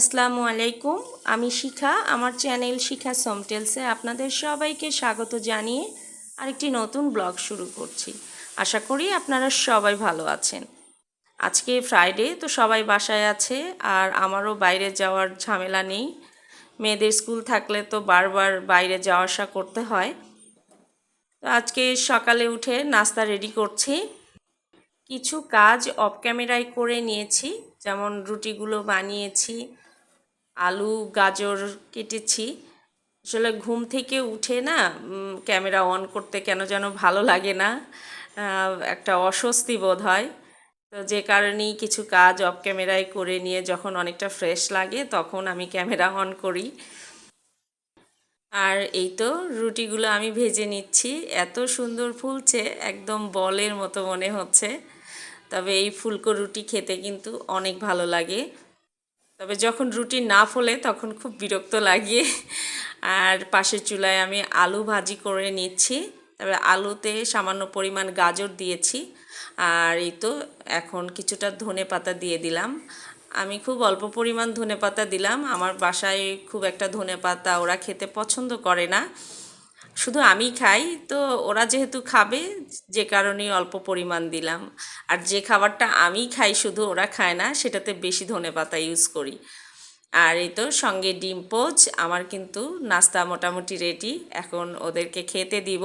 আসসালামু আলাইকুম, আমি শিখা, আমার চ্যানেল শিখা সমটেলসে আপনাদের সবাইকে স্বাগত জানিয়ে আরেকটি নতুন ব্লগ শুরু করছি। আশা করি আপনারা সবাই ভালো আছেন। আজকে ফ্রাইডে তো সবাই বাসায় আছে আর আমারও বাইরে যাওয়ার ঝামেলা নেই। মেয়েদের স্কুল থাকলে তো বারবার বাইরে যাওয়া আসা করতে হয়। তো আজকে সকালে উঠে নাস্তা রেডি করছি। কিছু কাজ অফ ক্যামেরায় করে নিয়েছি, যেমন রুটিগুলো বানিয়েছি আলু, গাজর কেটেছি। আসলে ঘুম থেকে উঠে না ক্যামেরা অন করতে কেন যেন ভালো লাগে না একটা অস্বস্তি বোধ হয়। তো যে কারণেই কিছু কাজ অফ ক্যামেরায় করে নিয়ে যখন অনেকটা ফ্রেশ লাগে, তখন আমি ক্যামেরা অন করি। আর এই তো রুটিগুলো আমি ভেজে নিচ্ছি। এত সুন্দর ফুলছে, একদম বলের মতো মনে হচ্ছে। তবে এই ফুলকো রুটি খেতে কিন্তু অনেক ভালো লাগে। তবে যখন রুটি না ফোলে তখন খুব বিরক্ত লাগে। আর পাশের চুলায় আমি আলু ভাজি করে নিচ্ছি। তবে আলুতে সামান্য পরিমাণ গাজর দিয়েছি। আর এই তো এখন কিছুটা ধনে পাতা দিয়ে দিলাম। আমি খুব অল্প পরিমাণ ধনে পাতা দিলাম। আমার বাসায় খুব একটা ধনে পাতা ওরা খেতে পছন্দ করে না। শুধু আমি খাই, তো ওরা যেহেতু খাবে, যে কারণে অল্প পরিমাণ দিলাম। আর যে খাবারটা আমি খাই, শুধু ওরা খায় না, সেটাতে বেশি ধনে পাতা ইউজ করি। আর এই তো সঙ্গে ডিম পোচ, আমার কিন্তু নাস্তা মোটামুটি রেডি এখন ওদেরকে খেতে দিব।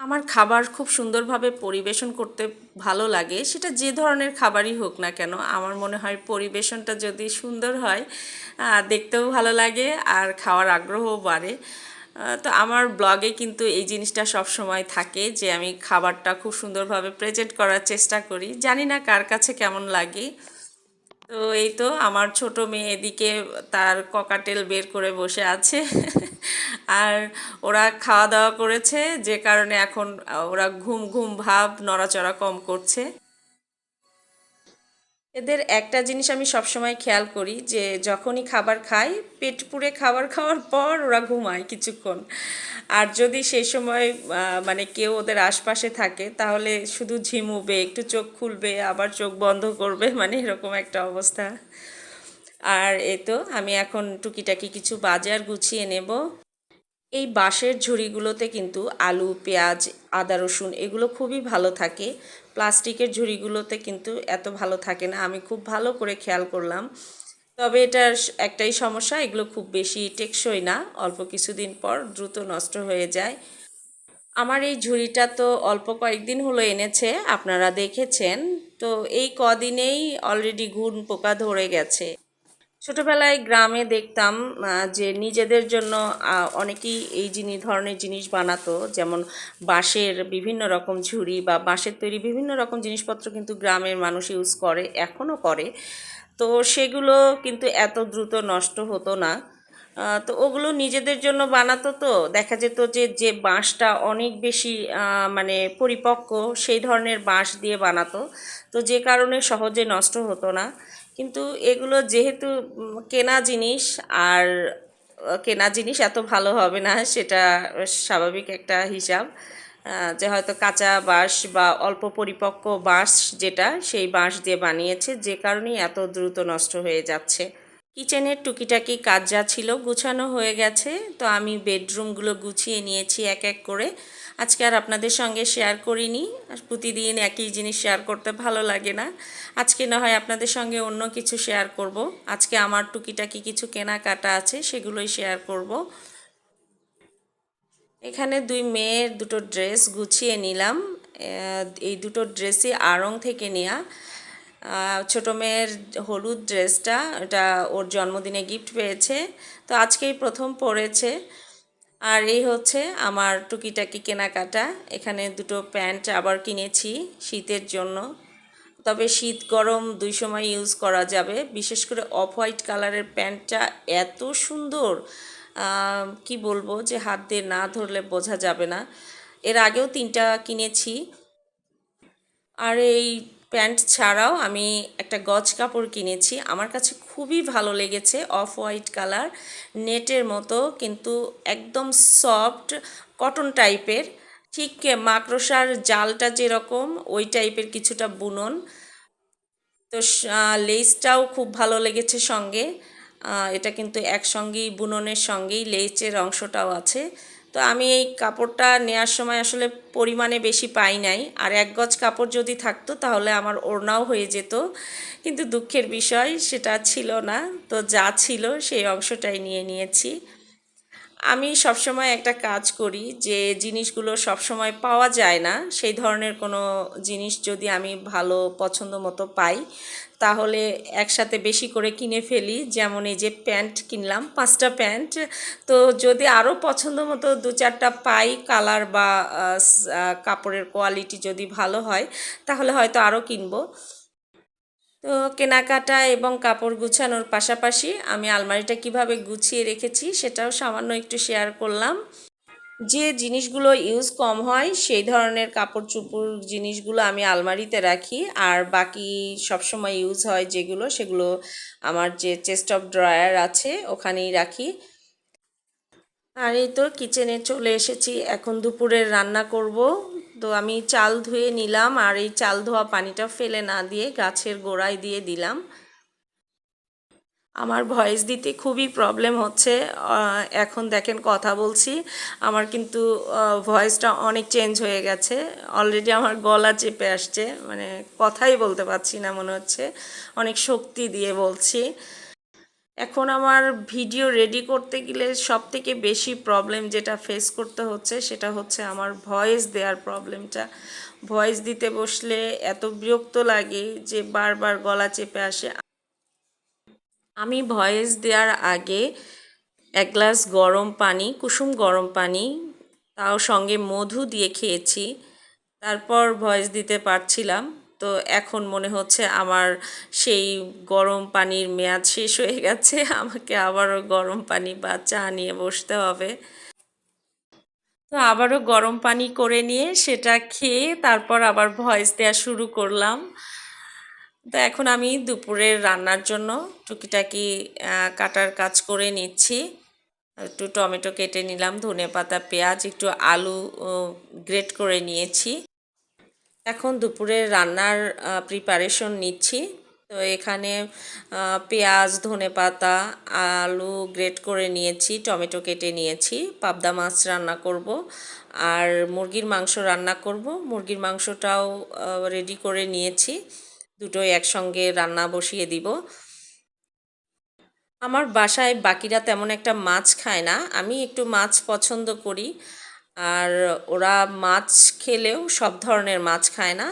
আমার খাবার খুব সুন্দরভাবে পরিবেশন করতে ভালো লাগে। সেটা যে ধরনের খাবারই হোক না কেন, আমার মনে হয় পরিবেশনটা যদি সুন্দর হয় দেখতেও ভালো লাগে আর খাওয়ার আগ্রহও বাড়ে। তো আমার ব্লগে কিন্তু এই জিনিসটা সব সময় থাকে যে আমি খাবারটা খুব সুন্দরভাবে প্রেজেন্ট করার চেষ্টা করি। জানি না কার কাছে কেমন লাগে। তো এই তো আমার ছোট মেয়ে এদিকে তার ককাটেল বের করে বসে আছে। আর ওরা খাওয়া দাওয়া করেছে, যে কারণে এখন ওরা ঘুম ঘুম ভাব নড়াচড়া কম করছে। এদের একটা জিনিস আমি সবসময় খেয়াল করি যে, যখনই খাবার খাই, পেট পুড়ে খাবার খাওয়ার পর ওরা ঘুমায় কিছুক্ষণ। আর যদি সেই সময় মানে কেউ ওদের আশপাশে থাকে, তাহলে শুধু ঝিমুবে, একটু চোখ খুলবে, আবার চোখ বন্ধ করবে মানে এরকম একটা অবস্থা। আর এ তো, আমি এখন টুকিটাকি কিছু বাজার গুছিয়ে নেব। এই বাঁশের ঝুড়িগুলোতে কিন্তু আলু, পেঁয়াজ, আদা, রসুন, এগুলো খুবই ভালো থাকে। প্লাস্টিকের ঝুড়িগুলোতে কিন্তু এত ভালো থাকে না। আমি খুব ভালো করে খেয়াল করলাম তবে এটার একটাই সমস্যা, এগুলো খুব বেশি টেকসই না। অল্প কিছুদিন পর দ্রুত নষ্ট হয়ে যায়। আমার এই ঝুড়িটা তো অল্প কয়েকদিন হলো এনেছে, আপনারা দেখেছেন। তো এই কদিনেই অলরেডি ঘুন পোকা ধরে গেছে। ছোটবেলায় গ্রামে দেখতাম যে নিজেদের জন্য অনেকেই এই জিনিস ধরনের জিনিস বানাতো, যেমন বাঁশের বিভিন্ন রকম ঝুড়ি বা বাঁশের তৈরি বিভিন্ন রকম জিনিসপত্র কিন্তু গ্রামের মানুষ ইউজ করে, এখনও করে। তো সেগুলো কিন্তু এত দ্রুত নষ্ট হতো না। তো ওগুলো নিজেদের জন্য বানাতো তো, দেখা যেত যে যে বাঁশটা অনেক বেশি মানে পরিপক্ক, সেই ধরনের বাঁশ দিয়ে বানাতো। তো যে কারণে সহজে নষ্ট হতো না। কিন্তু এগুলো যেহেতু কেনা জিনিস আর কেনা জিনিস এত ভালো হবে না, সেটা স্বাভাবিক একটা হিসাব। যে হয়তো কাঁচা বাঁশ বা অল্প পরিপক্ক বাঁশ যেটা, সেই বাঁশ দিয়ে বানিয়েছে, যে কারণেই এত দ্রুত নষ্ট হয়ে যাচ্ছে। কিচেনের টুকিটাকি কাজ যা ছিল গুছানো হয়ে গেছে, তো আমি বেডরুমগুলো গুছিয়ে নিয়েছি এক এক করে। আজকে আর আপনাদের সঙ্গে শেয়ার করিনি। প্রতিদিন একই জিনিস শেয়ার করতে ভালো লাগে না। আজকে না হয় আপনাদের সঙ্গে অন্য কিছু শেয়ার করব। আজকে আমার টুকিটাকি কিছু কেনাকাটা আছে সেগুলোই শেয়ার করব। এখানে দুই মেয়ের দুটো ড্রেস গুছিয়ে নিলাম। এই দুটো ড্রেসই আড়ং থেকে আহ, ছোট মেয়ের হলুদ ড্রেসটা এটা ওর জন্মদিনে গিফট পেয়েছে। তো আজকেই প্রথম পরেছে আর এই হচ্ছে আমার টুকিটাকি কেনাকাটা। এখানে দুটো প্যান্ট আবার কিনেছি শীতের জন্য। তবে শীত গরম দুই সময় ইউজ করা যাবে। বিশেষ করে অফ হোয়াইট কালারের প্যান্টটা এত সুন্দর কি বলব যে হাত দিয়ে না ধরলে বোঝা যাবে না। এর আগেও তিনটা কিনেছি। আর এই প্যান্ট ছাড়াও আমি একটা গজ কাপড় কিনেছি। আমার কাছে খুবই ভালো লেগেছে অফ হোয়াইট কালার, নেটের মতো, কিন্তু একদম সফট, কটন টাইপের। ঠিক মাকড়সার জালটা যেরকম, ওই টাইপের কিছুটা বুনন। তো লেসটাও খুব ভালো লেগেছে সঙ্গে। এটা কিন্তু একসঙ্গেই, বুননের সঙ্গেই লেচের অংশটাও আছে। তো আমি এই কাপড়টা নেওয়ার সময় আসলে পরিমাণে বেশি পাই নাই। আর এক গজ কাপড় যদি থাকতো তাহলে আমার ওড়নাও হয়ে যেত। কিন্তু দুঃখের বিষয়, সেটা ছিল না। তো যা ছিল সেই অংশটাই নিয়ে নিয়েছি। আমি সবসময় একটা কাজ করি যে জিনিসগুলো সবসময় পাওয়া যায় না। সেই ধরনের কোনো জিনিস যদি আমি ভালো পছন্দ মতো পাই তাহলে একসাথে বেশি করে কিনে ফেলি। যেমন এই যে প্যান্ট কিনলাম, পাঁচটা প্যান্ট। তো যদি আরও পছন্দ মতো দু চারটা পাই কালার বা কাপড়ের কোয়ালিটি যদি ভালো হয়, তাহলে হয়তো আরও কিনবো। তো কেনাকাটা এবং কাপড় গুছানোর পাশাপাশি আমি আলমারিটা কীভাবে গুছিয়ে রেখেছি সেটাও সামান্য একটু শেয়ার করলাম। যে জিনিসগুলো ইউজ কম হয়, সেই ধরনের কাপড় চোপড় জিনিসগুলো আমি আলমারিতে রাখি। আর বাকি সবসময় ইউজ হয় যেগুলো, সেগুলো আমার যে চেস্ট অফ ড্রয়ার আছে, ওখানেই রাখি। আর এই তো কিচেনে চলে এসেছি। এখন দুপুরের রান্না করব। তো আমি চাল ধুয়ে নিলাম। আর এই চাল ধোয়া পানিটা ফেলে না দিয়ে গাছের গোড়ায় দিয়ে দিলাম। আমার ভয়েস দিতে খুবই প্রবলেম হচ্ছে। এখন দেখেন কথা বলছি। আমার কিন্তু ভয়েসটা অনেক চেঞ্জ হয়ে গেছে। অলরেডি আমার গলা চেপে আসছে। মানে কথাই বলতে পারছি না মনে হচ্ছে। অনেক শক্তি দিয়ে বলছি। এখন আমার ভিডিও রেডি করতে গেলে সব থেকে বেশি প্রবলেম যেটা ফেস করতে হচ্ছে, সেটা হচ্ছে আমার ভয়েস দেওয়ার প্রবলেমটা ভয়েস দিতে বসলে এত বিরক্ত লাগে যে বারবার গলা চেপে আসে। আমি ভয়েস দেওয়ার আগে এক গ্লাস গরম পানি, কুসুম গরম পানি, তাও সঙ্গে মধু দিয়ে খেয়েছি। তারপর ভয়েস দিতে পারছিলাম। তো এখন মনে হচ্ছে আমার সেই গরম পানির মেয়াদ শেষ হয়ে গেছে। আমাকে আবারও গরম পানি বা চা নিয়ে বসতে হবে। তো আবারও গরম পানি করে নিয়ে সেটা খেয়ে তারপর আবার ভয়েস দেওয়া শুরু করলাম। তো এখন আমি দুপুরের রান্নার জন্য টুকিটাকি কাটার কাজ করে নিচ্ছি। একটু টমেটো কেটে নিলাম, ধনে পাতা, পেঁয়াজ, একটু আলু গ্রেট করে নিয়েছি। এখন দুপুরের রান্নার প্রিপারেশন নিচ্ছি। তো এখানে পেঁয়াজ, ধনে পাতা, আলু গ্রেট করে নিয়েছি, টমেটো কেটে নিয়েছি। পাবদা মাছ রান্না করব আর মুরগির মাংস রান্না করব। মুরগির মাংসটাও রেডি করে নিয়েছি। দুটোই একসঙ্গে রান্না বসিয়ে দিব। আমার বাসায় বাকিরা তেমন একটা মাছ খায় না, আমি একটু মাছ পছন্দ করি। আর ওরা মাছ খেলেও সব ধরনের মাছ খায় না,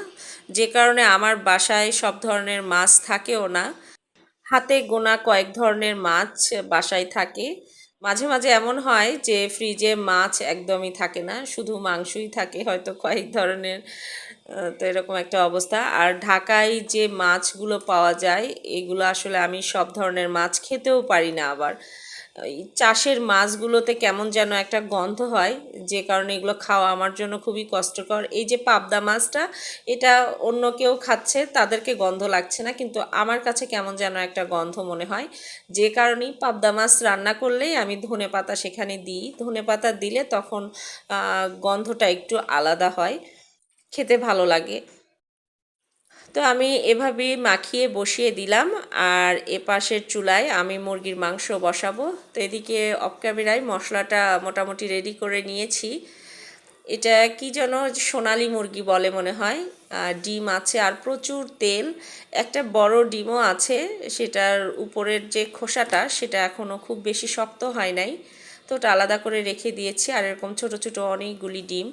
যে কারণে আমার বাসায় সব ধরনের মাছ থাকেও না। হাতে গোনা কয়েক ধরনের মাছ বাসায় থাকে। মাঝে মাঝে এমন হয় যে ফ্রিজে মাছ একদমই থাকে না, শুধু মাংসই থাকে হয়তো কয়েক ধরনের। তো এরকম একটা অবস্থা। আর ঢাকায় যে মাছগুলো পাওয়া যায়, এগুলো আসলে আমি সব ধরনের মাছ খেতেও পারি না আবার। চাষের মাছগুলোতে কেমন যেন একটা গন্ধ হয়, যে কারণে এগুলো খাওয়া আমার জন্য খুবই কষ্টকর। এই যে পাবদা মাছটা, এটা অন্য কেউ খাচ্ছে, তাদেরকে গন্ধ লাগছে না, কিন্তু আমার কাছে কেমন যেন একটা গন্ধ মনে হয়। যে কারণেই পাবদা মাছ রান্না করলেই আমি ধনে পাতা সেখানে দিই। ধনে পাতা দিলে তখন গন্ধটা একটু আলাদা হয়। খেতে ভালো লাগে। তো আমি এভাবেই মাখিয়ে বসিয়ে দিলাম আর এ পাশের চুলায় আমি মুরগির মাংস বসাবো। তো এদিকে অফ ক্যামেরায় মশলাটা মোটামুটি রেডি করে নিয়েছি। এটা কি যেন সোনালি মুরগি বলে মনে হয়। ডিম আছে আর প্রচুর তেল। একটা বড় ডিমও আছে, সেটার উপরের যে খোসাটা সেটা এখনও খুব বেশি শক্ত হয় নাই। তো ওটা আলাদা করে রেখে দিয়েছি আর এরকম ছোট ছোট অনেকগুলি ডিম।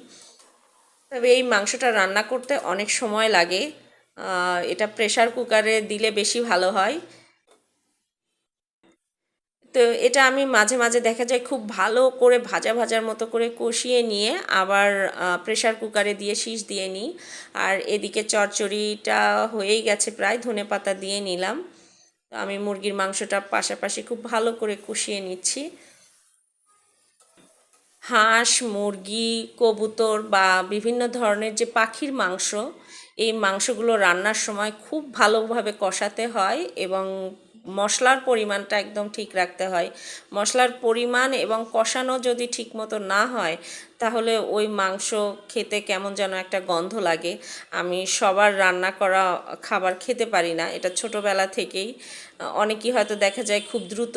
তবে এই মাংসটা রান্না করতে অনেক সময় লাগে। এটা প্রেশার কুকারে দিলে বেশি ভালো হয়। তো এটা আমি মাঝে মাঝে দেখা যায় খুব ভালো করে ভাজা ভাজার মতো করে কষিয়ে নিয়ে আবার প্রেশার কুকারে দিয়ে শীষ দিয়ে নিই। আর এদিকে চচ্চড়িটা হয়েই গেছে প্রায়, ধনে পাতা দিয়ে নিলাম। তো আমি মুরগির মাংসটা পাশাপাশি খুব ভালো করে কষিয়ে নিচ্ছি। হাঁস, মুরগি, কবুতর বা বিভিন্ন ধরনের যে পাখির মাংস, এই মাংসগুলো রান্নার সময় খুব ভালোভাবে কষাতে হয় এবং মশলার পরিমাণটা একদম ঠিক রাখতে হয়। মশলার পরিমাণ এবং কষানো যদি ঠিকমতো না হয়, তাহলে ওই মাংস খেতে কেমন যেন একটা গন্ধ লাগে। আমি সবার রান্না করা খাবার খেতে পারি না, এটা ছোটোবেলা থেকেই। অনেকেই হয়তো দেখা যায় খুব দ্রুত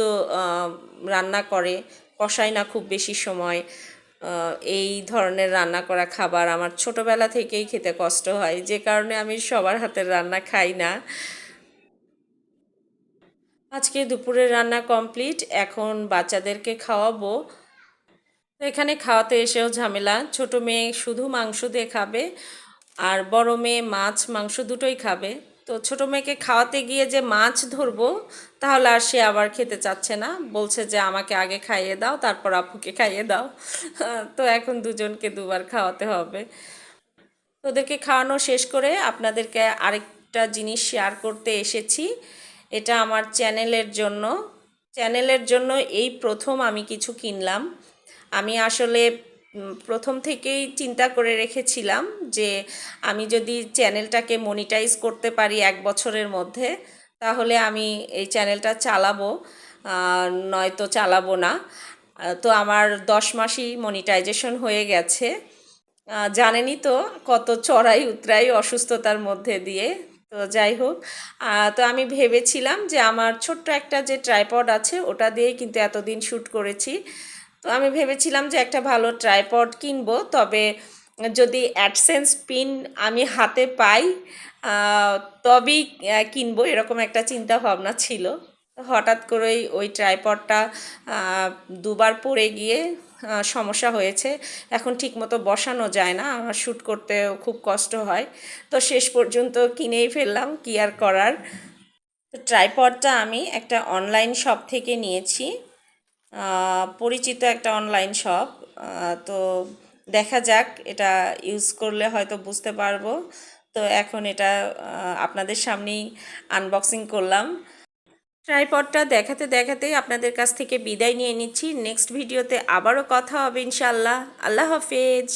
রান্না করে কষায় না খুব বেশি সময়। এই ধরনের রান্না করা খাবার আমার ছোটোবেলা থেকেই খেতে কষ্ট হয়। যে কারণে আমি সবার হাতের রান্না খাই না। আজকে দুপুরের রান্না কমপ্লিট। এখন বাচ্চাদেরকে খাওয়াবো। তো এখানে খাওয়াতে এসেও ঝামেলা। ছোট মেয়ে শুধু মাংস দিয়ে খাবে আর বড় মেয়ে মাছ মাংস দুটোই খাবে। তো ছোট মেয়েকে খাওয়াতে গিয়ে যে মাছ ধরবো, তাহলে আর সে আবার খেতে চাচ্ছে না। বলছে যে আমাকে আগে খাইয়ে দাও, তারপর আপুকে খাইয়ে দাও। তো এখন দুজনকে দুবার খাওয়াতে হবে। ওদেরকে খাওয়ানো শেষ করে আপনাদেরকে আরেকটা জিনিস শেয়ার করতে এসেছি। এটা আমার চ্যানেলের জন্য। চ্যানেলের জন্য এই প্রথম আমি কিছু কিনলাম। আমি আসলে প্রথম থেকেই চিন্তা করে রেখেছিলাম যে আমি যদি চ্যানেলটাকে মনিটাইজ করতে পারি এক বছরের মধ্যে, তাহলে আমি এই চ্যানেলটা চালাবো নয়তো চালাবো না। তো আমার দশ মাসই মনিটাইজেশন হয়ে গেছে। জানেনই তো কত চড়াই উতরাই অসুস্থতার মধ্যে দিয়ে। তো যাই হোক তো আমি ভেবেছিলাম যে আমার ছোট্ট একটা যে ট্রাইপড আছে, ওটা দিয়েই কিন্তু এতদিন শ্যুট করেছি। তো আমি ভেবেছিলাম যে একটা ভালো ট্রাইপড কিনবো, তবে যদি অ্যাডসেন্স পিন আমি হাতে পাই তবেই কিনবো এরকম একটা চিন্তা ভাবনা ছিল। হঠাৎ করেই ওই ট্রাইপডটা দুবার পড়ে গিয়ে সমস্যা হয়েছে। এখন ঠিকমতো বসানো যায় না, আমার শ্যুট করতেও খুব কষ্ট হয়। তো শেষ পর্যন্ত কিনেই ফেললাম, কি আর করার? ট্রাইপডটা আমি একটা অনলাইন শপ থেকে নিয়েছি। পরিচিত একটা অনলাইন শপ তো দেখা যাক এটা ইউজ করলে হয়তো বুঝতে পারব। তো এখন এটা আপনাদের সামনেই আনবক্সিং করলাম। ট্রাইপডটা দেখাতে দেখাতেই আপনাদের কাছ থেকে বিদায় নিয়ে নিচ্ছি। নেক্সট ভিডিওতে আবারও কথা হবে ইনশাল্লাহ আল্লাহ হাফেজ।